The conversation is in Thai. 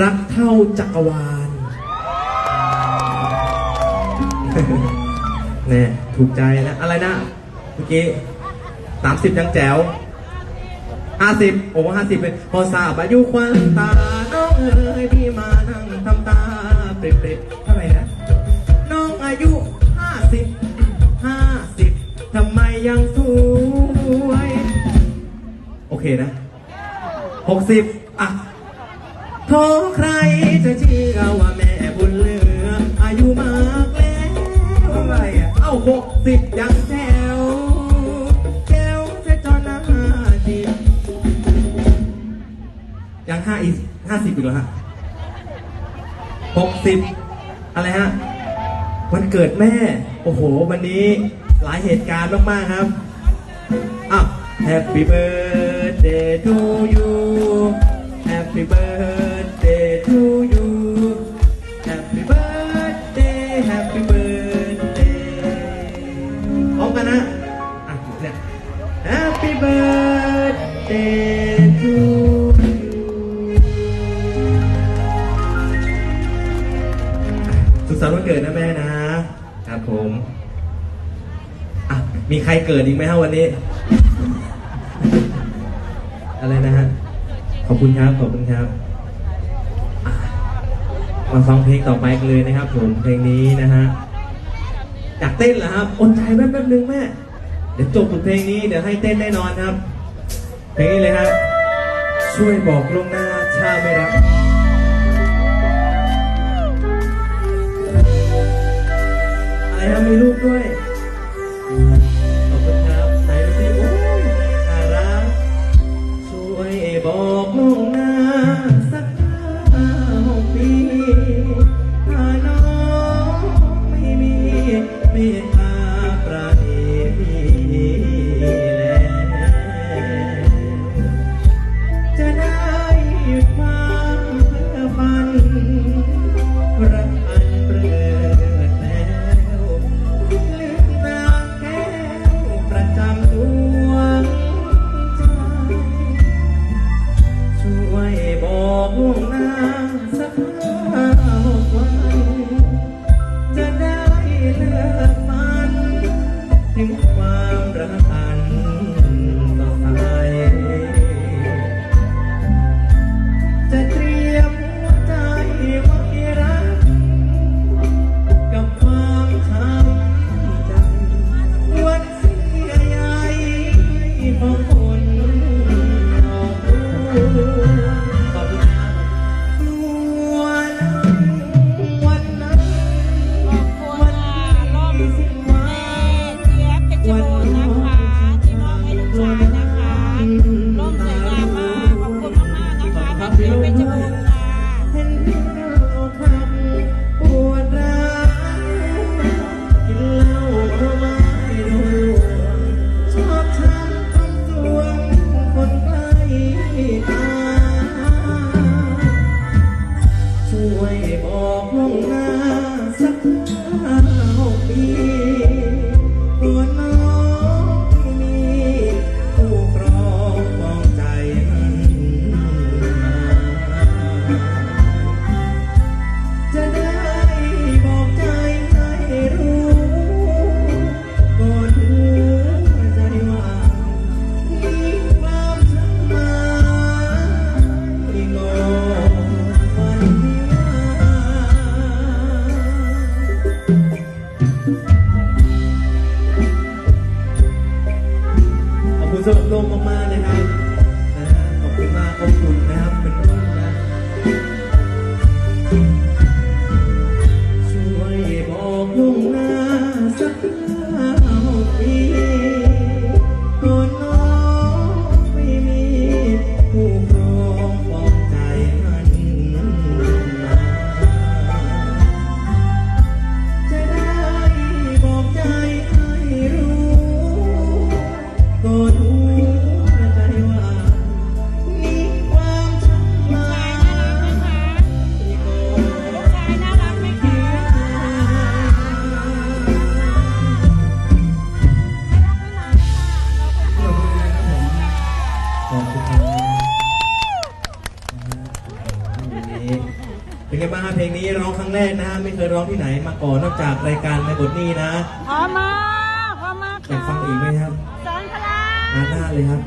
รักเท่าจักรวาลเนี่ยถูกใจนะ อะไรนะ เมื่อกี้สามสิบยังแจ๋วห้าสิบโอ้ห้าสิบเป็นพอทราบอายุควันตาน้องเอ๋ยพี่มานั่งทำตาเปรบๆเท่าไหร่นะ น้องอายุห้าสิบห้าสิบทำไมยังสวย โอเคนะหกสิบ อะโทใครจะเชื่อว่าแม่บุญเหลือ อายุมากแล้วเท่าไรอะเอ้าหกสิบยังแจ๋วแจ๋วจะจอหน้าจีบยังห้าอีห้าสิบอีกเหรอฮะหกสิบอะไรฮะ วันเกิดแม่ โอ้โห วันนี้หลายเหตุการณ์มากๆครับอะ Happy birthday to you Happy birthday สุขสันต์วันเกิดนะแม่นะครับผมอะมีใครเกิดอีกไหมฮะวันนี้ อะไรนะฮะ ขอบคุณครับ ขอบคุณครับอะมาฟังเพลงต่อไปกันเลยนะครับ ผมเพลงนี้นะฮะอยากเต้นเหรอครับอดใจแป๊บแป๊บนึงแม่ เดี๋ยวจบบทเพลงนี้เดี๋ยวให้เต้นแน่นอนครับ เพลงนี้เลยฮะ ช่วยบอกลวงหน้าถ้าไม่รัก อะไรฮะมีรูปด้วย หกปี แรกนะฮะไม่เคยร้องที่ไหนมาก่อนนอกจากรายการในบทนี้นะพอมากพอมากอยากฟังอีกไหมครับสอนพลังงานหน้าเลยครับ